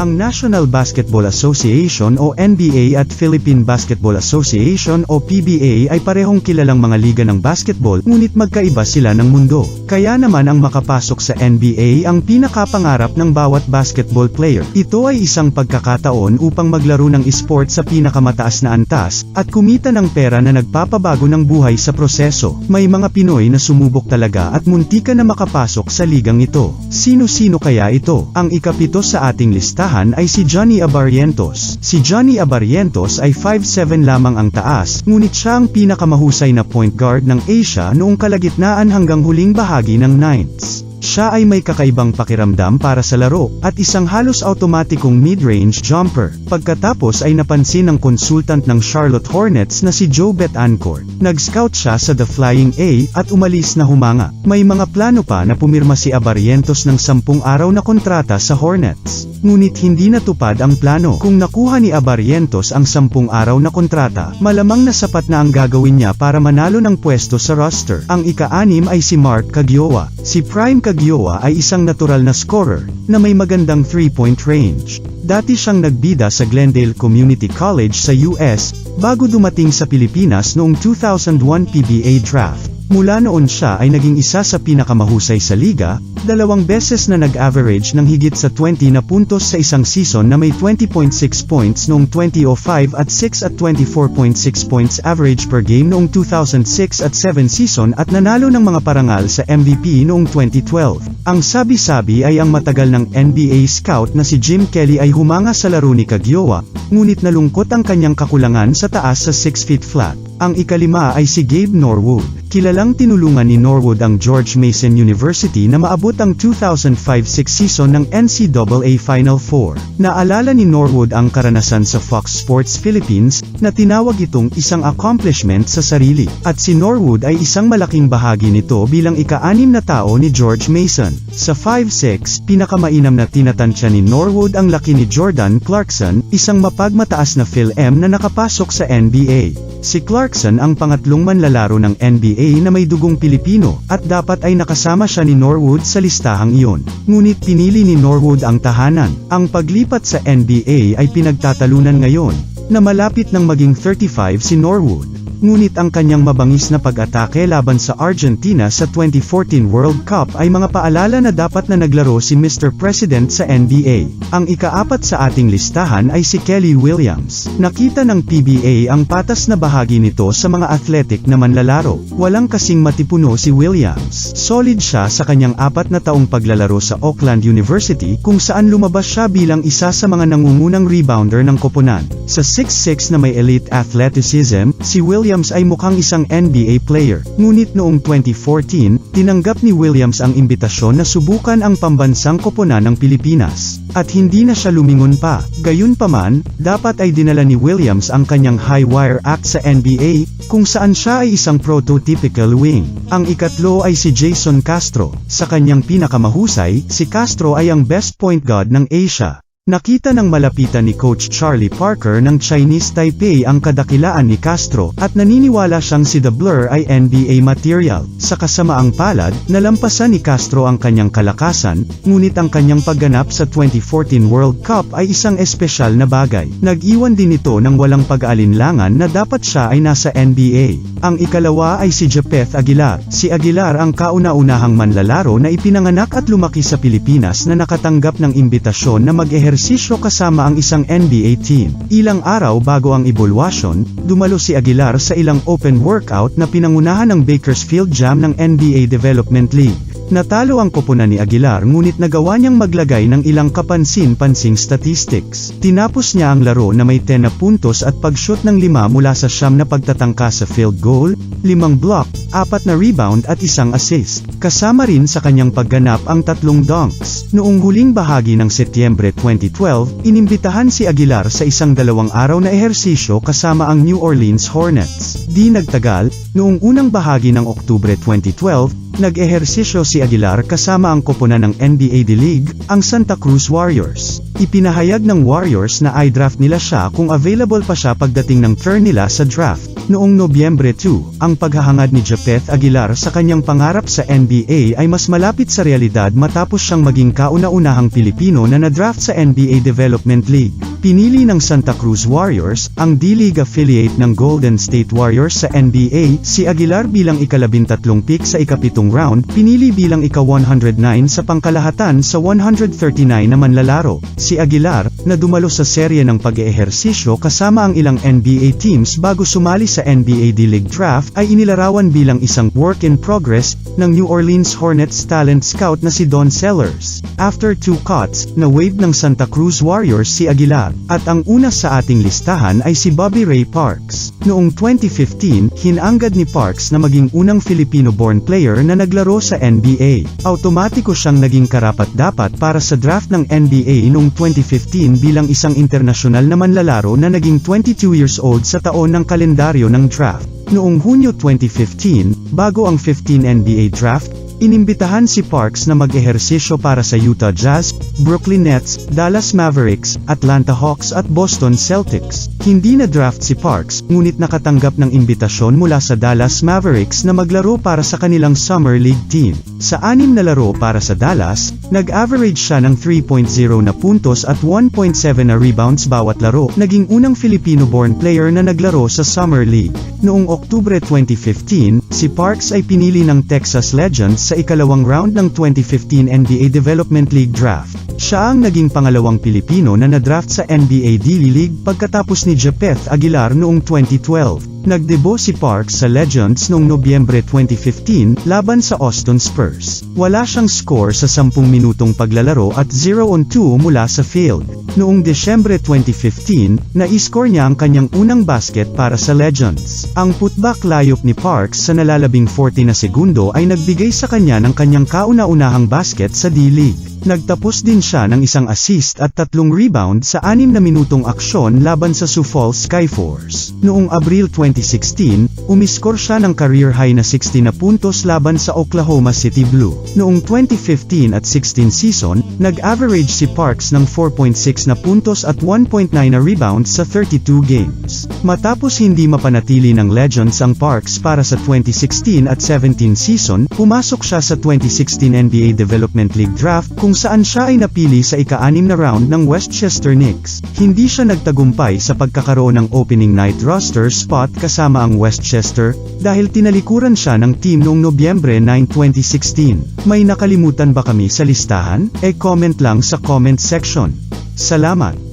Ang National Basketball Association o NBA at Philippine Basketball Association o PBA ay parehong kilalang mga liga ng basketball, ngunit magkaiba sila ng mundo. Kaya naman ang makapasok sa NBA ang pinakapangarap ng bawat basketball player. Ito ay isang pagkakataon upang maglaro ng esport sa pinakamataas na antas, at kumita ng pera na nagpapabago ng buhay sa proseso. May mga Pinoy na sumubok talaga at muntika na makapasok sa ligang ito. Sino-sino kaya ito? Ang ikapito sa ating listahan ay si Johnny Abarrientos. Si Johnny Abarrientos ay 5'7 lamang ang taas, ngunit siya ang pinakamahusay na point guard ng Asia noong kalagitnaan hanggang huling bahagi ng ninths. Siya ay may kakaibang pakiramdam para sa laro, at isang halos automatikong mid-range jumper. Pagkatapos ay napansin ng consultant ng Charlotte Hornets na si Joe Betancourt. Nag-scout siya sa The Flying A, at umalis na humanga. May mga plano pa na pumirma si Abarrientos ng sampung araw na kontrata sa Hornets. Ngunit hindi natupad ang plano. Kung nakuha ni Abarrientos ang sampung araw na kontrata, malamang na sapat na ang gagawin niya para manalo ng pwesto sa roster. Ang ika-anim ay si Mark Kagiowa. Si Prime Kagiowa ay isang natural na scorer, na may magandang 3-point range. Dati siyang nagbida sa Glendale Community College sa US, bago dumating sa Pilipinas noong 2001 PBA Draft. Mula noon siya ay naging isa sa pinakamahusay sa liga, dalawang beses na nag-average ng higit sa 20 na puntos sa isang season na may 20.6 points noong 2005 at 6 at 24.6 points average per game noong 2006 at 7 season at nanalo ng mga parangal sa MVP noong 2012. Ang sabi-sabi ay ang matagal ng NBA scout na si Jim Kelly ay humanga sa laro ni Kagiowa, ngunit nalungkot ang kanyang kakulangan sa taas sa 6 feet flat. Ang ikalima ay si Gabe Norwood. Kilalang tinulungan ni Norwood ang George Mason University na maabot ang 2005-6 season ng NCAA Final Four. Naalala ni Norwood ang karanasan sa Fox Sports Philippines, na tinawag itong isang accomplishment sa sarili. At si Norwood ay isang malaking bahagi nito bilang ika-anim na tao ni George Mason. Sa 5'6", pinakamainam na tinatansya ni Norwood ang laki ni Jordan Clarkson, isang mapagmataas na Phil M na nakapasok sa NBA. Si Clarkson ang pangatlong manlalaro ng NBA na may dugong Pilipino, at dapat ay nakasama siya ni Norwood sa listahang iyon. Ngunit pinili ni Norwood ang tahanan. Ang paglipat sa NBA ay pinagtatalunan ngayon, na malapit ng maging 35 si Norwood. Ngunit ang kanyang mabangis na pag-atake laban sa Argentina sa 2014 World Cup ay mga paalala na dapat na naglaro si Mr. President sa NBA. Ang ikaapat sa ating listahan ay si Kelly Williams. Nakita ng PBA ang patas na bahagi nito sa mga athletic na manlalaro. Walang kasing matipuno si Williams. Solid siya sa kanyang apat na taong paglalaro sa Auckland University kung saan lumabas siya bilang isa sa mga nangungunang rebounder ng koponan. Sa 6'6 na may elite athleticism, si Williams ay mukhang isang NBA player. Ngunit noong 2014, tinanggap ni Williams ang imbitasyon na subukan ang pambansang koponan ng Pilipinas. At hindi na siya lumingon pa. Gayunpaman, dapat ay dinala ni Williams ang kanyang high wire act sa NBA, kung saan siya ay isang prototypical wing. Ang ikatlo ay si Jason Castro. Sa kanyang pinakamahusay, si Castro ay ang best point guard ng Asia. Nakita ng malapitan ni Coach Charlie Parker ng Chinese Taipei ang kadakilaan ni Castro, at naniniwala siyang si The Blur ay NBA material. Sa kasamaang palad, nalampasan ni Castro ang kanyang kalakasan, ngunit ang kanyang pagganap sa 2014 World Cup ay isang espesyal na bagay. Nag-iwan din ito ng walang pag-alinlangan na dapat siya ay nasa NBA. Ang ikalawa ay si Japeth Aguilar. Si Aguilar ang kauna-unahang manlalaro na ipinanganak at lumaki sa Pilipinas na nakatanggap ng imbitasyon na mag-ehersisyo kasama ang isang NBA team. Ilang araw bago ang ebolwasyon, dumalo si Aguilar sa ilang open workout na pinangunahan ng Bakersfield Jam ng NBA Development League. Natalo ang koponan ni Aguilar ngunit nagawa niyang maglagay ng ilang kapansin-pansing statistics. Tinapos niya ang laro na may 10 na puntos at pag-shoot ng 5 mula sa siyam na pagtatangka sa field goal, 5 block, 4 na rebound at isang assist. Kasama rin sa kanyang pagganap ang tatlong dunks. Noong huling bahagi ng Setyembre 2012, inimbitahan si Aguilar sa isang dalawang araw na ehersisyo kasama ang New Orleans Hornets. Di nagtagal, noong unang bahagi ng Oktubre 2012, Nag-ehersisyo si Aguilar kasama ang koponan ng NBA D-League, ang Santa Cruz Warriors. Ipinahayag ng Warriors na i-draft nila siya kung available pa siya pagdating ng turn nila sa draft. Noong Nobyembre 2, ang paghahangad ni Japeth Aguilar sa kanyang pangarap sa NBA ay mas malapit sa realidad matapos siyang maging kauna-unahang Pilipino na nadraft sa NBA Development League. Pinili ng Santa Cruz Warriors, ang D-League affiliate ng Golden State Warriors sa NBA, si Aguilar bilang ikalabintatlong pick sa ikapitong round, pinili bilang ika-109 sa pangkalahatan sa 139 na manlalaro. Si Aguilar, na dumalo sa serye ng pag-eehersisyo kasama ang ilang NBA teams bago sumali sa NBA D-League Draft, ay inilarawan bilang isang work in progress ng New Orleans Hornets talent scout na si Don Sellers. After two cuts, na-wave ng Santa Cruz Warriors si Aguilar, at ang una sa ating listahan ay si Bobby Ray Parks. Noong 2015, hinanggad ni Parks na maging unang Filipino-born player na naglaro sa NBA. Automatiko siyang naging karapat-dapat para sa draft ng NBA noong 2015 bilang isang internasyonal na manlalaro na naging 22 years old sa taon ng kalendaryo ng draft. Noong Hunyo 2015, bago ang 15 NBA draft, Inimbitahan si Parks na mag-ehersisyo para sa Utah Jazz, Brooklyn Nets, Dallas Mavericks, Atlanta Hawks at Boston Celtics. Hindi na draft si Parks, ngunit nakatanggap ng imbitasyon mula sa Dallas Mavericks na maglaro para sa kanilang Summer League team. Sa anim na laro para sa Dallas, nag-average siya ng 3.0 na puntos at 1.7 na rebounds bawat laro, naging unang Filipino-born player na naglaro sa Summer League. Noong Oktubre 2015, si Parks ay pinili ng Texas Legends sa ikalawang round ng 2015 NBA Development League Draft. Siya ang naging pangalawang Pilipino na nadraft sa NBA D-League pagkatapos ni Japeth Aguilar noong 2012. Nagdebo si Parks sa Legends noong Nobyembre 2015 laban sa Austin Spurs. Wala siyang score sa 10 minutong paglalaro at 0 on 2 mula sa field. Noong Desyembre 2015, na-score niya ang kanyang unang basket para sa Legends. Ang putback layup ni Parks sa nalalabing 40 na segundo ay nagbigay sa kanya ng kanyang kauna-unahang basket sa D-League. Nagtapos din siya ng isang assist at tatlong rebound sa anim na minutong aksyon laban sa Sioux Falls Skyforce. Noong Abril 2016, umiskor siya ng career high na 60 na puntos laban sa Oklahoma City Blue. Noong 2015 at 16 season, nag-average si Parks ng 4.6 na puntos at 1.9 na rebounds sa 32 games. Matapos hindi mapanatili ng Legends ang Parks para sa 2016 at 17 season, pumasok siya sa 2016 NBA Development League Draft kung kung saan siya ay napili sa ika-anim na round ng Westchester Knicks. Hindi siya nagtagumpay sa pagkakaroon ng opening night roster spot kasama ang Westchester, dahil tinalikuran siya ng team noong Nobyembre 9, 2016. May nakalimutan ba kami sa listahan? E comment lang sa comment section. Salamat!